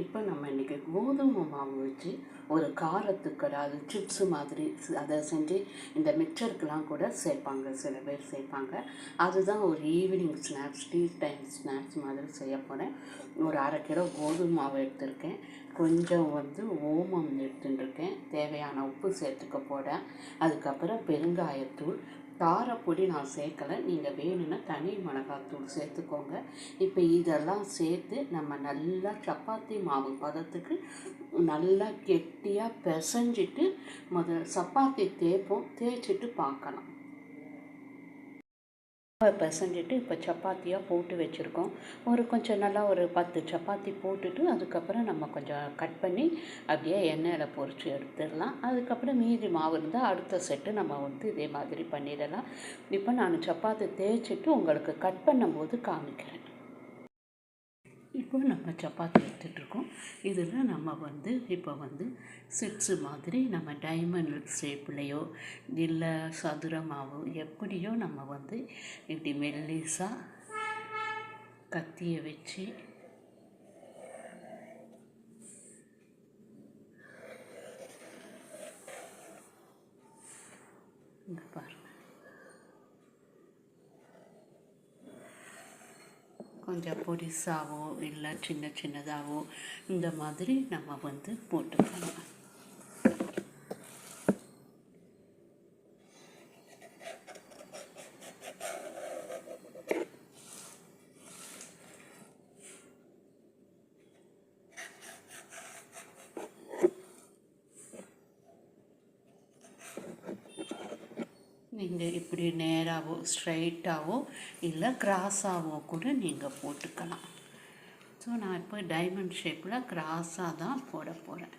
இப்போ நம்ம இன்றைக்கி கோதுமை மாவு வச்சு ஒரு காரத்துக்கு அதாவது சிப்ஸு மாதிரி அதை செஞ்சு இந்த மிக்சருக்கெலாம் கூட சேர்ப்பாங்க சில பேர் சேர்ப்பாங்க. அதுதான் ஒரு evening snacks tea time snacks மாதிரி செய்ய போகிறேன் ஒரு அரை கிலோ கோதுமை மாவு எடுத்திருக்கேன். கொஞ்சம் வந்து ஓமம் எடுத்துட்டுருக்கேன். தேவையான உப்பு சேர்த்துக்க போகிறேன் அதுக்கப்புறம் பெருங்காயத்தூள் காரப்பொடி நான் சேர்க்கலை. நீங்கள் வேணும்னா தனி மிளகாத்தூள் சேர்த்துக்கோங்க. இப்போ இதெல்லாம் சேர்த்து நம்ம நல்லா சப்பாத்தி மாவு பதத்துக்கு நல்லா கெட்டியாக பிசைஞ்சிட்டு முதல் சப்பாத்தி தேய்ப்போம். தேய்ச்சிட்டு பார்க்கலாம். பிசைஞ்சிட்டு இப்போ சப்பாத்தியாக போட்டு வச்சுருக்கோம். ஒரு கொஞ்சம் நல்லா ஒரு பத்து சப்பாத்தி போட்டுட்டு அதுக்கப்புறம் நம்ம கொஞ்சம் கட் பண்ணி அப்படியே எண்ணெயில் பொரித்து எடுத்துடலாம். அதுக்கப்புறம் மீதி மாவு இருந்தால் அடுத்த செட்டு நம்ம வந்து இதே மாதிரி பண்ணிடலாம். இப்போ நான் சப்பாத்தி தேய்ச்சிட்டு உங்களுக்கு கட் பண்ணும்போது காமிக்கிறேன். இப்போ நம்ம சப்பாத்தி எடுத்துகிட்ருக்கோம் இதில் நம்ம வந்து இப்போ வந்து சிப்ஸு மாதிரி நம்ம டைமண்ட் ஷேப்லேயோ இல்லை சதுரமாவோ எப்படியோ நம்ம வந்து இப்படி மெல்லிஸாக கத்தியை வச்சு இங்கே பாருங்கள் கொஞ்சம் பொடிசாவோ இல்லை சின்ன சின்னதாகவோ இந்த மாதிரி நம்ம வந்து போட்டுக்கலாம். நீங்கள் இப்படி நேராகவோ ஸ்ட்ரைட்டாகவோ இல்லை கிராஸாகவோ கூட நீங்கள் போட்டுக்கலாம். ஸோ நான் இப்போ டைமண்ட் ஷேப்பில் கிராஸாக தான் போட போகிறேன்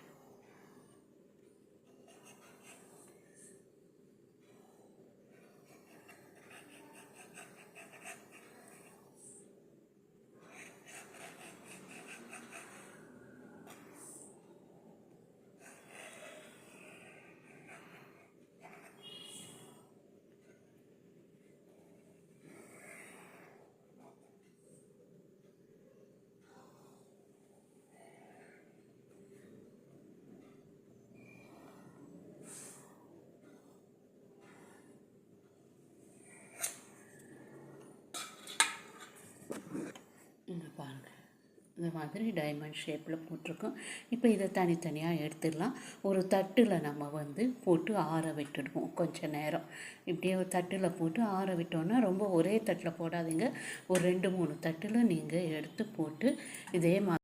இங்கே பாருங்கள் இந்த மாதிரி டைமண்ட் ஷேப்பில் போட்டிருக்கோம். இப்போ இதை தனித்தனியாக எடுத்துடலாம். ஒரு தட்டில் நம்ம வந்து போட்டு ஆற விட்டுடுவோம் கொஞ்சம் நேரம். இப்படியே ஒரு தட்டில் போட்டு ஆற விட்டோன்னா ரொம்ப ஒரே தட்டில் போடாதீங்க. ஒரு ரெண்டு மூணு தட்டில் நீங்கள் எடுத்து போட்டு இதே மாதிரி